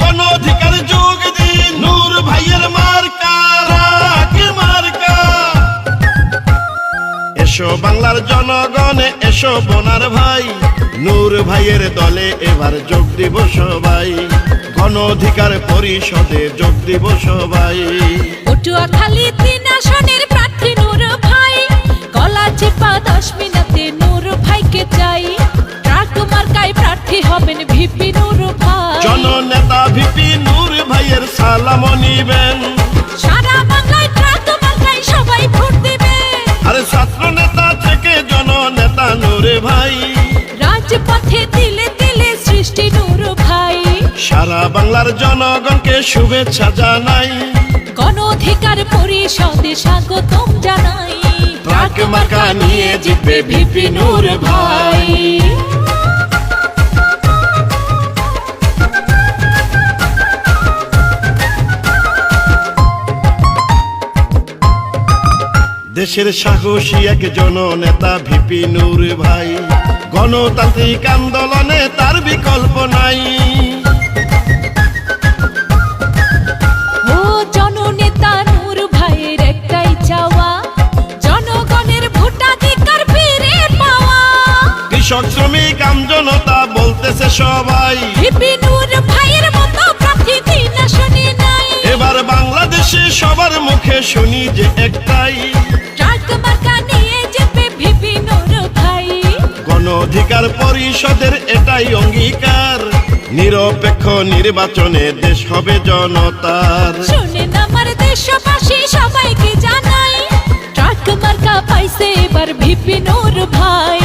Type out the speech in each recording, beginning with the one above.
গণ অধিকার বাংলার জনগণ, এসো বোনার ভাই। নূর ভাইয়ের দলে এবার যোগ দিব সবাই। গণ অধিকার পরিষদে যোগ দিব সবাই। তিন আসনের প্রার্থী নূর ভাই। গলা চেপা দশ নূর ভাইকে চাই। ট্রাক মার্কায় প্রার্থী হবেন ভিপি নূর জননেতা ভিপি নূর ভাইয়ের সালাম নিবেন। সারা বাংলায় ট্রাক মার্কায় সবাই ভোট দিবে। আরে ছাত্র নেতা থেকে জননেতা নূরে ভাই। রাজপথে দিলে দিলে সৃষ্টি নূর ভাই। সারা বাংলার জনগণকে শুভেচ্ছা জানাই। গণ অধিকার পরিষদে স্বাগতম জানাই। ট্রাক মার্কা নিয়ে জিতবে ভিপি নূর ভাই। দেশের সাহসী এক জননেতা ভিপি নূর ভাই। গণতান্ত্রিক আন্দোলনে তার বিকল্প নাই। কৃষক শ্রমিক আমজনতা বলতেছে সবাই। ভাইয়ের মতো এবার বাংলাদেশে সবার মুখে শুনি যে একটাই। অধিকার পরিষদের এটাই অঙ্গীকার। নিরপেক্ষ নির্বাচনে দেশ হবে জনতার। শুনেন আমার দেশবাসী সবাইকে জানাই ট্রাক মার্কা পাইছে এবার ভাই।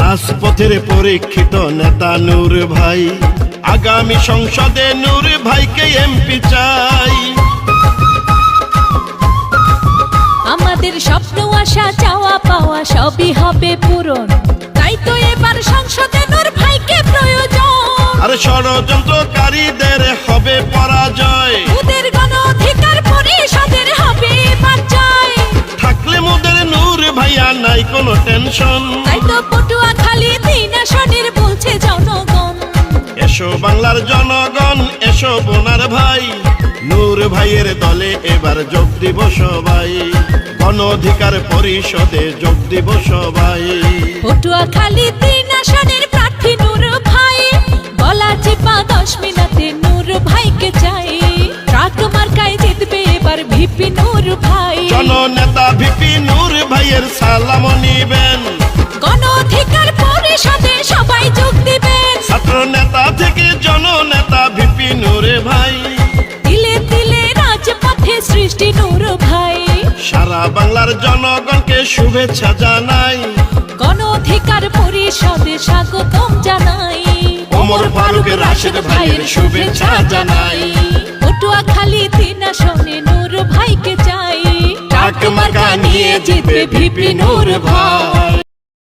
রাজপথের পরীক্ষিত নেতা নূর ভাই। আগামী সংসদে নূর ভাইকে এমপি চাই। আমাদের স্বপ্ন আশা চাওয়া পাওয়া সবই হবে পূরণ। তাই তো এবার সংসদে নূর ভাইকে প্রয়োজন। আর ষড়যন্ত্রকারীদের হবে পরাজয়। ওদের গণ অধিকার পরিষদের হবে এবার জয়। থাকলে মোদের নূর ভাইয়া নাই কোনো টেনশন। তাই তো পটুয়া খালি তিন আসনের বলছে জনগণ। এসো বাংলার জনগণ এসো বোনার ভাই। নূর ভাইয়ের দলে এবার যোগ দিব সবাই। গণ অধিকার পরিষদে যোগ দিব সবাই। পটুয়া খালি তিন আসনের প্রার্থী নূর ভাই। গলা চেপা দশ মিনিটে নূর ভাইকে চাই। ট্রাক মার্কায় জিতবে এবার ভিপি নূর ভাই। জননেতা ভিপি নূর ভাইয়ের সালাম নিবেন। গণ অধিকার পরিষদে সবাই যোগ সৃষ্টি নূর ভাই। সারা বাংলার জনগণকে শুভেচ্ছা জানাই। গণ অধিকার পরিষদে স্বাগতম জানাই। ওমর ফারুক রাশেদ ভাইয়ের শুভেচ্ছা জানাই। পটুয়া খালি তিন আসনে নূর ভাইকে চাই। টাক মার্কা নিয়ে জিতবে ভিপি নূর ভাই।